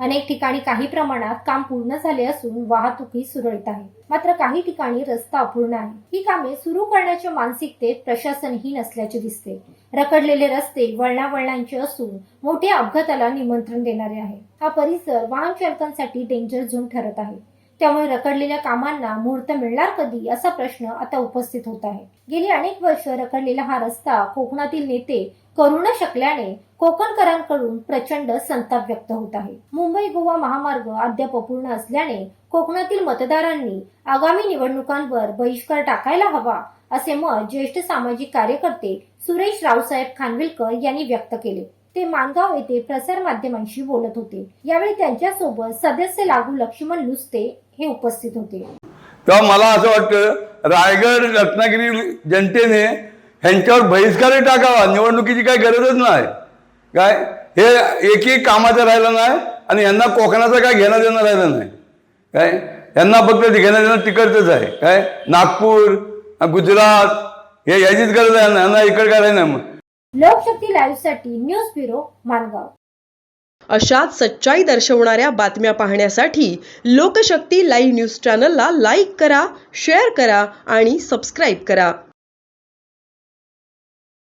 अनेक ठिकाणी काही प्रमाणात काम पूर्ण झाले असून वाहतुकी सुरळीत आहे. मात्र काही ठिकाणी रस्ता अपूर्ण आहे. ही कामे सुरू करण्याच्या मानसिकतेत प्रशासनहीन असल्याचे दिसते. रखडलेले रस्ते वळणावळणांचे असून मोठ्या अपघाताला निमंत्रण देणारे आहे. हा परिसर वाहन चालकांसाठी डेंजर झोन ठरत आहे. त्यामुळे रखडलेल्या कामांना मुहूर्त मिळणार कधी असा प्रश्न आता उपस्थित होत आहे. गेली अनेक वर्ष रखडलेला हा रस्ता कोकणातील नेते करू न शकल्याने कोकणकरांकडून प्रचंड संताप व्यक्त होत आहे. मुंबई गोवा महामार्ग अद्याप अपूर्ण असल्याने कोकणातील मतदारांनी आगामी निवडणुकांवर बहिष्कार टाकायला हवा असे मत ज्येष्ठ सामाजिक कार्यकर्ते सुरेश रावसाहेब खानविलकर यांनी व्यक्त केले. ते मानगाव येथे प्रसार माध्यमांशी बोलत होते. यावेळी त्यांच्यासोबत सदस्य लागू लक्ष्मण लुस्ते हे उपस्थित होते. तेव्हा मला असं वाटतं रायगड रत्नागिरी जनतेने ह्यांच्यावर बहिष्कारही टाकावा. निवडणुकीची काही गरजच नाही. काय? हे एक एक कामाचं राहिलं नाही आणि यांना कोकणाचं काय घेणं देणं राहिलं नाही. काय? यांना फक्त घेणं देणं तिकडचंच आहे. काय? नागपूर गुजरात हे याचीच गरज आहे. ना यांना इकडे काय नाही. मग लोकशक्ती लाईव्हसाठी न्यूज ब्युरो मानगाव अशाच सच्चाई दर्शवणाऱ्या बातम्या पाहण्यासाठी लोकशक्ती लाईव्ह न्यूज चॅनलला लाईक करा शेअर करा आणि सबस्क्राईब करा.